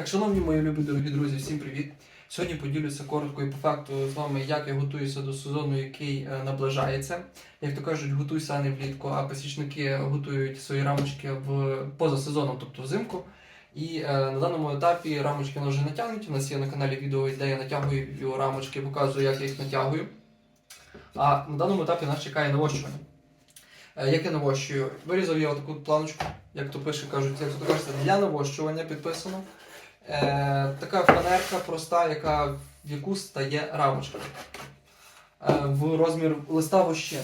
Так, шановні мої любі дорогі друзі, всім привіт! Сьогодні поділюся коротко і по факту з вами, як я готуюся до сезону, який е, наближається. Як то кажуть, готуйся не влітку, а пасічники готують свої рамочки в поза сезоном, тобто взимку. І е, на даному етапі рамочки вже натягнуті. У нас є на каналі відео, де я натягую рамочки, показую, як я їх натягую. А на даному етапі нас чекає навощування. Е, як я навощую? Вирізав я таку планочку, як то пише, кажуть, як то кажеться, для навощування підписано. Е, така фанерка проста, яка, в яку стає рамочка. Е, в розмір листа вощини.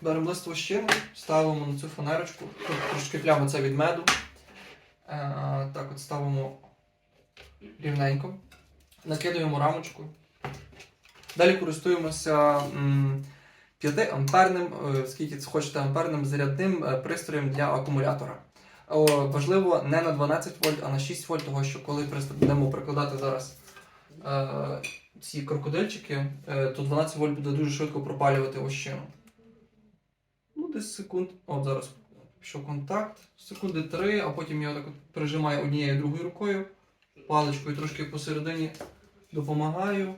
Беремо лист вощини, ставимо на цю фанерочку. Тут трошки пляма це від меду. Е, так от ставимо рівненько. Накидуємо рамочку. Далі користуємося м, 5 амперним, е, скільки це хочете амперним зарядним е, пристроєм для акумулятора. Важливо не на 12 вольт, а на 6 вольт, тому що коли будемо прикладати зараз е, ці крокодильчики, е, то 12 вольт буде дуже швидко пропалювати ощину. Ну, десь секунд. От зараз пішов контакт. Секунди 3, а потім я так от прижимаю однією другою рукою, паличкою трошки посередині допомагаю.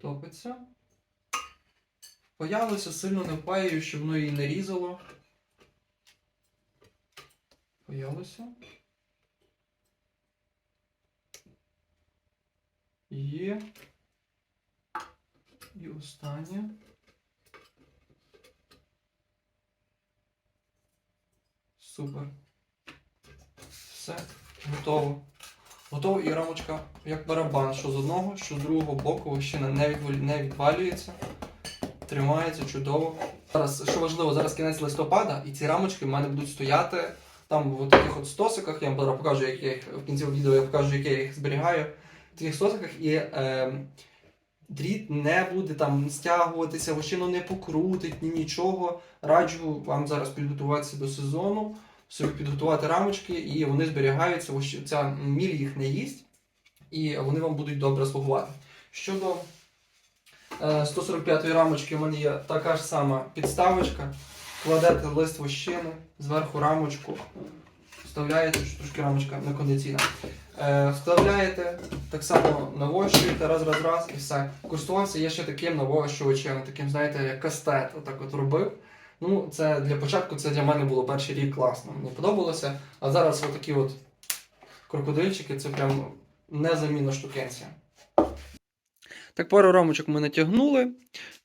Топиться. Паялося, сильно не впаюю, щоб воно її не різало. Паялося. Є. І останнє. Супер. Все, готово. Готово і рамочка як барабан, що з одного, що з другого боку вощина не відвалюється. Тримається чудово. Зараз, що важливо, зараз кінець листопада, і ці рамочки в мене будуть стояти там в таких от стосиках. Я вам зараз покажу, як я їх в кінці відео я покажу, як я їх зберігаю. В таких стосиках і е, дріт не буде там стягуватися, вощину не покрутить, ні нічого. Раджу вам зараз підготуватися до сезону, собі підготувати рамочки, і вони зберігаються, ця міль їх не їсть, і вони вам будуть добре слугувати. Щодо е, 145-ї рамочки, у мене є така ж сама підставочка. Кладете лист вощини, зверху рамочку, вставляєте, трошки рамочка некондиційна. Е, вставляєте, так само навощуєте, раз, раз, раз і все. Користувався я ще таким навощувачем, таким, знаєте, як кастет, отак от робив. Ну, це для початку це для мене було перший рік класно. Мені подобалося. А зараз отакі от крокодильчики, це прям незамінна штукенція. Так, пару рамочок ми натягнули.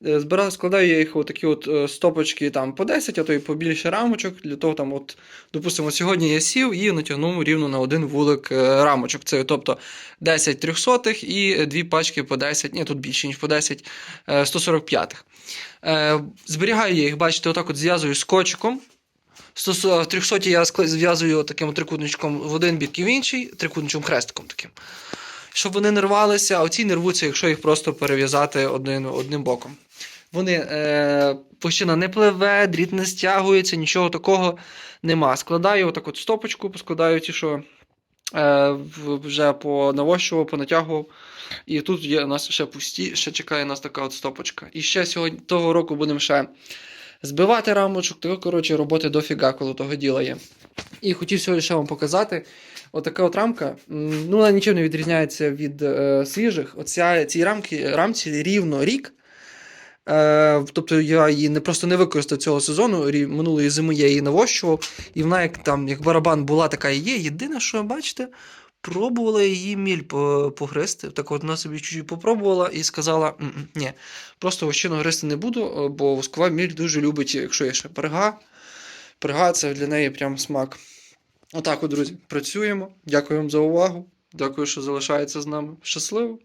Е, Збираю, складаю я їх отакі от е, стопочки там по 10, а то й побільше рамочок. Для того там, от, допустимо, сьогодні я сів і натягнув рівно на один вулик е, рамочок. Це тобто 10 трьохсотих і дві пачки по 10, ні, тут більше, ніж по 10 е, 145-х. Е, Зберігаю я їх, бачите, отак от зв'язую скотчиком. В 300 я зв'язую таким трикутничком в один бік і в інший, трикутничком хрестиком таким. Щоб вони не рвалися, а оці не рвуться, якщо їх просто перев'язати один, одним боком. Вони е, площина не пливе, дріт не стягується, нічого такого нема. Складаю отак от стопочку, поскладаю ті, що е, вже понавощував, понатягував. І тут є у нас ще пусті, ще чекає нас така от стопочка. І ще сьогодні того року будемо ще збивати рамочок, того, коротше, роботи дофіга, коли того діла є. І хотів сьогодні ще вам показати. Отака от рамка, ну вона нічим не відрізняється від е, свіжих. Оця цій рамки, рамці рівно рік. Е, тобто я її не просто не використав цього сезону. Минулої зими я її навощував, і вона як там, як барабан була, така і є. Єдине, що бачите, пробувала її міль по- погризти. Так от вона собі чуть-чуть попробувала і сказала: ні, просто вощину гризти не буду, бо воскова міль дуже любить, якщо є ще перга. Перга це для неї прям смак. Отак, от, друзі, працюємо. Дякую вам за увагу. Дякую, що залишаєтеся з нами. Щасливо!